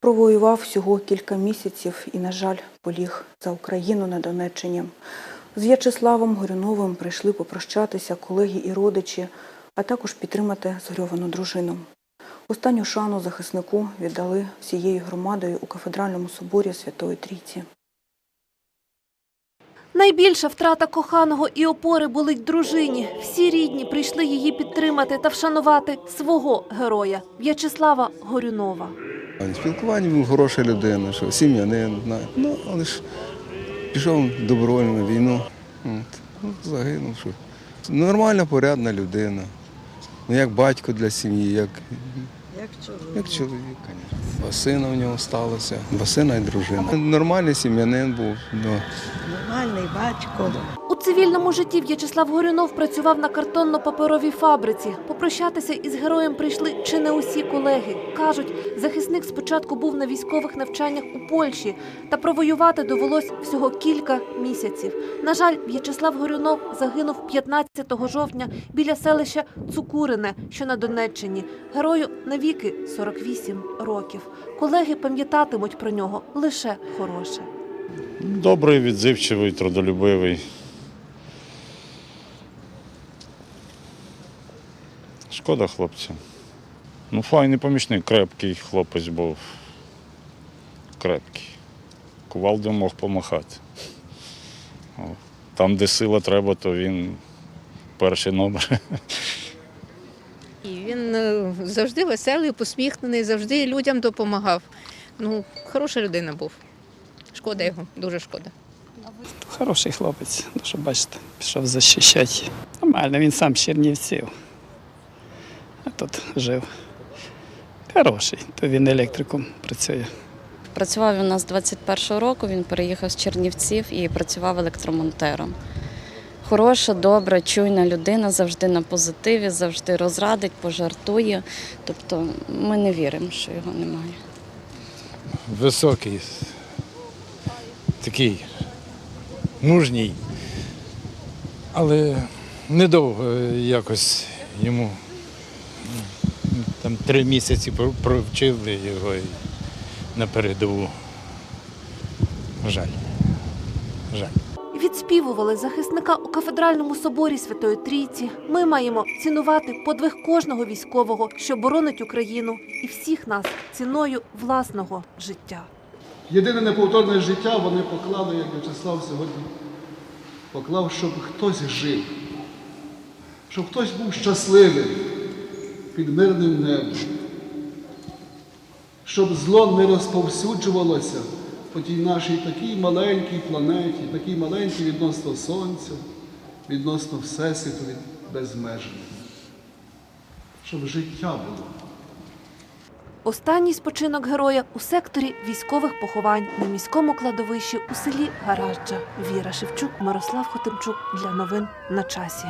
Провоював всього кілька місяців і, на жаль, поліг за Україну на Донеччині. З В'ячеславом Горюновим прийшли попрощатися колеги і родичі, а також підтримати згорьовану дружину. Останню шану захиснику віддали всією громадою у кафедральному соборі Святої Трійці. Найбільша втрата коханого і опори болить дружині. Всі рідні прийшли її підтримати та вшанувати свого героя В'ячеслава Горюнова. Спілкування був хороша людина, що сім'янин, ну, але ж пішов добровольно на війну, от, ну, загинув. Що. Нормальна, порядна людина. Ну, як батько для сім'ї, як, Як чоловік. як чоловік, звісно. Два сина в нього сталося, два сина і дружина. Нормальний сім'янин був. Ну, Нормальний батько. У цивільному житті В'ячеслав Горюнов працював на картонно-паперовій фабриці. Попрощатися із героєм прийшли чи не усі колеги. Кажуть, захисник спочатку був на військових навчаннях у Польщі, та провоювати довелось всього кілька місяців. На жаль, В'ячеслав Горюнов загинув 15 жовтня біля селища Цукурине, що на Донеччині. Герою навіки 48 років. Колеги пам'ятатимуть про нього лише хороше. Добрий, відзивчивий, трудолюбивий. Шкода хлопця. Ну, файний помічник, крепкий хлопець був. Крепкий. Кувалдою мог помахати. Там, де сила треба, то він перший номер. Завжди веселий, посміхнений, завжди людям допомагав. Ну, хороша людина був. Шкода його, дуже шкода. Хороший хлопець, ну, що бачите, пішов захищати. Нормально, він сам з Чернівців. А тут жив. Хороший, то він електриком працює. Працював він у нас 21-го року, він переїхав з Чернівців і працював електромонтером. Хороша, добра, чуйна людина, завжди на позитиві, завжди розрадить, пожартує. Тобто ми не віримо, що його немає. високий, такий мужній, але недовго якось йому там три місяці провчили його на передову. Жаль. Жаль. Відспівували захисника у кафедральному соборі Святої Трійці. Ми маємо цінувати подвиг кожного військового, що боронить Україну, і всіх нас ціною власного життя. Єдине неповторне життя вони поклали, як В'ячеслав сьогодні поклав, щоб хтось жив, щоб хтось був щасливим під мирним небом, щоб зло не розповсюджувалося по тій нашій такій маленькій планеті, такій маленькій відносно Сонця, відносно Всесвіту від безмежного. Щоб життя було. Останній спочинок героя у секторі військових поховань на міському кладовищі у селі Гаражджа. Віра Шевчук, Мирослав Хотимчук для новин на часі.